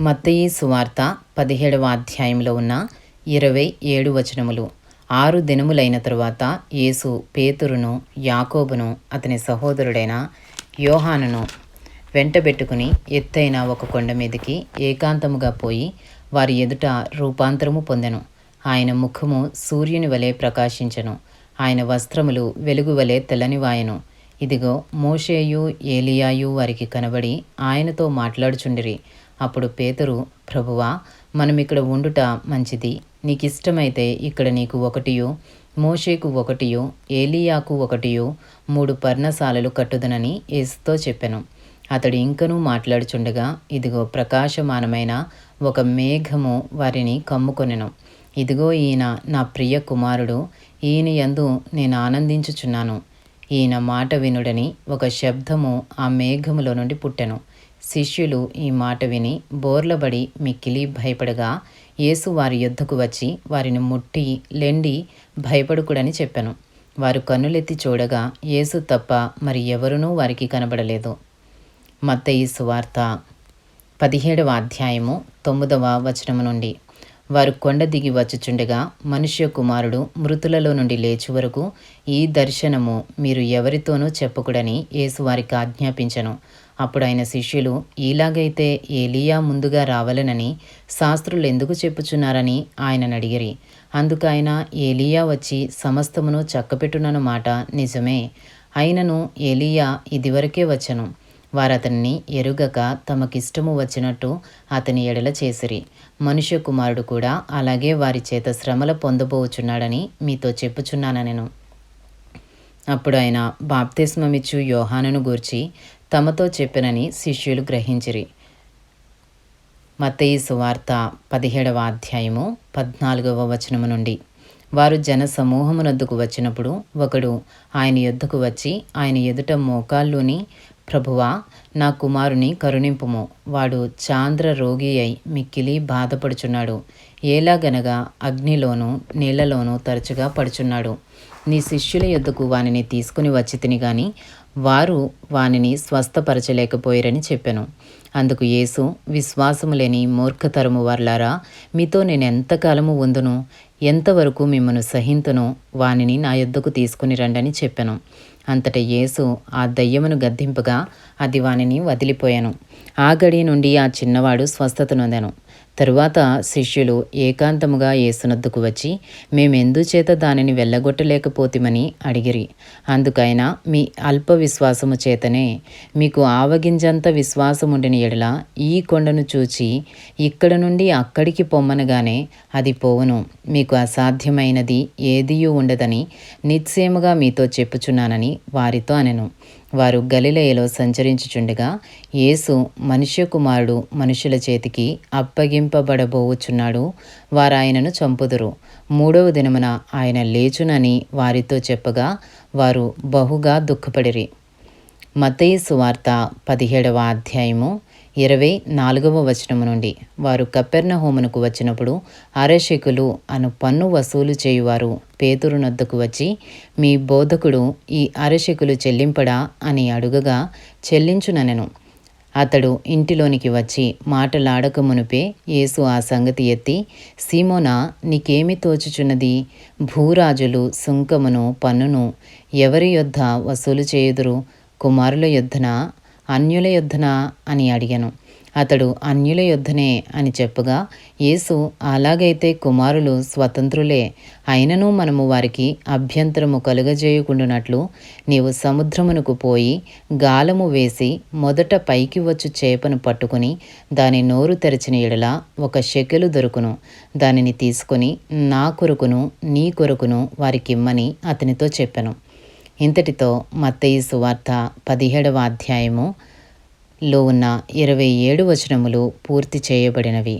మత్తయి సువార్త పదిహేడవ అధ్యాయంలో ఉన్న ఇరవై ఏడు వచనములు. ఆరు దినములైన తరువాత యేసు పేతురును యాకోబును అతని సహోదరుడైన యోహానును వెంటబెట్టుకుని ఎత్తైన ఒక కొండ మీదకి ఏకాంతముగా పోయి వారి ఎదుట రూపాంతరము పొందెను. ఆయన ముఖము సూర్యుని వలె ప్రకాశించెను. ఆయన వస్త్రములు వెలుగు వలె తెల్లనివాయను. ఇదిగో మోషేయు ఏలియాయు వారికి కనబడి ఆయనతో మాట్లాడుచుండిరి. అప్పుడు పేతురు ప్రభువా మనం ఇక్కడ ఉండుట మంచిది. నీకిష్టమైతే ఇక్కడ నీకు ఒకటియు మోషేకు ఒకటియు ఏలియాకు ఒకటియు మూడు పర్ణశాలలు కట్టుదనని ఏసుతో చెప్పెను. అతడు ఇంకనూ మాట్లాడుచుండగా ఇదిగో ప్రకాశమానమైన ఒక మేఘము వారిని కమ్ముకొనెను. ఇదిగో ఈయన నా ప్రియ కుమారుడు ఈయన యందు నేను ఆనందించుచున్నాను. ఈయన మాట వినుడని ఒక శబ్దము ఆ మేఘములో నుండి పుట్టెను. శిష్యులు ఈ మాట విని బోర్లబడి మిక్కిలి భయపడగా యేసు వారి యొద్దకు వచ్చి వారిని ముట్టి లెండి భయపడుకుడని చెప్పాను. వారు కన్నులెత్తి చూడగా యేసు తప్ప మరి ఎవరునూ వారికి కనబడలేదు. మత్తయి సువార్త పదిహేడవ అధ్యాయము తొమ్మిదవ వచనము నుండి. వారు కొండ దిగి వచ్చుచుండగా మనుష్య కుమారుడు మృతులలో నుండి లేచి వరకు ఈ దర్శనము మీరు ఎవరితోనూ చెప్పకూడని యేసు వారికి ఆజ్ఞాపించను. అప్పుడు ఆయన శిష్యులు ఇలాగైతే ఏలియా ముందుగా రావాలనని శాస్త్రులు ఎందుకు చెప్పుచున్నారని ఆయనను అడిగిరి. అందుకు ఆయన ఏలియా వచ్చి సమస్తమును చక్కపెట్టునన్నమాట నిజమే. అయినను ఏలియా ఇదివరకే వచ్చను. వారతన్ని ఎరుగక తమకిష్టము వచ్చినట్టు అతని ఎడల చేసిరి. మనుష్య కుమారుడు కూడా అలాగే వారి చేత శ్రమల పొందబోచున్నాడని మీతో చెప్పుచున్నాను నేను అప్పుడు ఆయన బాప్తిస్మమిచ్చు యోహానును గూర్చి తమతో చెప్పినని శిష్యులు గ్రహించిరి. మతయి సువార్త పదిహేడవ అధ్యాయము పద్నాలుగవ వచనము నుండి. వారు జన సమూహమునొద్దుకు వచ్చినప్పుడు ఒకడు ఆయన యొద్దకు వచ్చి ఆయన ఎదుట మోకాళ్ళుని ప్రభువా నా కుమారుని కరుణింపుము. వాడు చాంద్ర రోగి అయి మిక్కిలి బాధపడుచున్నాడు. ఏలాగనగా అగ్నిలోనూ నీళ్ళలోనూ తరచుగా పడుచున్నాడు. నీ శిష్యుల యొద్దకు వానిని తీసుకుని వచ్చి గాని వారు వానిని స్వస్థపరచలేకపోయారని చెప్పాను. అందుకు యేసు విశ్వాసము లేని మూర్ఖతరము వర్లారా మీతో నేను ఎంతకాలము ఉందును ఎంతవరకు మిమ్మను సహింతును వానిని నా యొద్దకు తీసుకుని రండని చెప్పాను. అంతట యేసు ఆ దయ్యమును గద్దింపగా అది వానిని వదిలిపోయాను. ఆ గడి నుండి ఆ చిన్నవాడు స్వస్థత నొందాను. తరువాత శిష్యులు ఏకాంతముగా యేసునద్దుకు వచ్చి మేమెందుచేత దానిని వెళ్ళగొట్టలేకపోతిమని అడిగిరి. అందుకైనా మీ అల్ప విశ్వాసము చేతనే మీకు ఆవగింజంత విశ్వాసముండిన ఎడల ఈ కొండను చూచి ఇక్కడ నుండి అక్కడికి పొమ్మనగానే అది పోవును. మీకు అసాధ్యమైనది ఏదియూ ఉండదని నిశ్చయముగా మీతో చెప్పుచున్నానని వారితో అనెను. వారు గలిలయలో సంచరించుచుండగా యేసు మనుష్య కుమారుడు మనుషుల చేతికి అప్పగింపబడబోవుచున్నాడు వారు ఆయనను చంపుదురు. మూడవ దినమున ఆయన లేచునని వారితో చెప్పగా వారు బహుగా దుఃఖపడిరి. మతయి సువార్త పదిహేడవ అధ్యాయము ఇరవై నాలుగవ వచనము నుండి. వారు కప్పెర్ణ హోమునకు వచ్చినప్పుడు అరేషకులు అను పన్ను వసూలు చేయువారు పేతురునొద్దకు వచ్చి మీ బోధకుడు ఈ అరేషకులు చెల్లింపడా? అని అడుగగా చెల్లించుననెను. అతడు ఇంటిలోనికి వచ్చి మాటలాడక మునిపే యేసు ఆ సంగతి ఎత్తి సీమోనా నీకేమి తోచుచున్నది? భూరాజులు సుంకమును పన్నును ఎవరి యొద్ద వసూలు చేయుదురు? కుమారుల యుద్ధన అన్యుల యుద్ధనా అని అడిగాను. అతడు అన్యుల యుద్ధనే అని చెప్పగా యేసు అలాగైతే కుమారులు స్వతంత్రులే అయినను మనము వారికి అభ్యంతరము కలుగజేయకుండునట్లు నీవు సముద్రమునకు పోయి గాలము వేసి మొదట పైకి వచ్చు చేపను పట్టుకుని దాని నోరు తెరచిన ఎడల ఒక షెకెలు దొరుకును. దానిని తీసుకొని నా కొరుకును నీ కొరుకును వారికిమ్మని అతనితో చెప్పాను. ఇంతటితో మత్తయి సువార్త పదిహేడవ అధ్యాయము లో ఉన్న ఇరవై ఏడు వచనములు పూర్తి చేయబడినవి.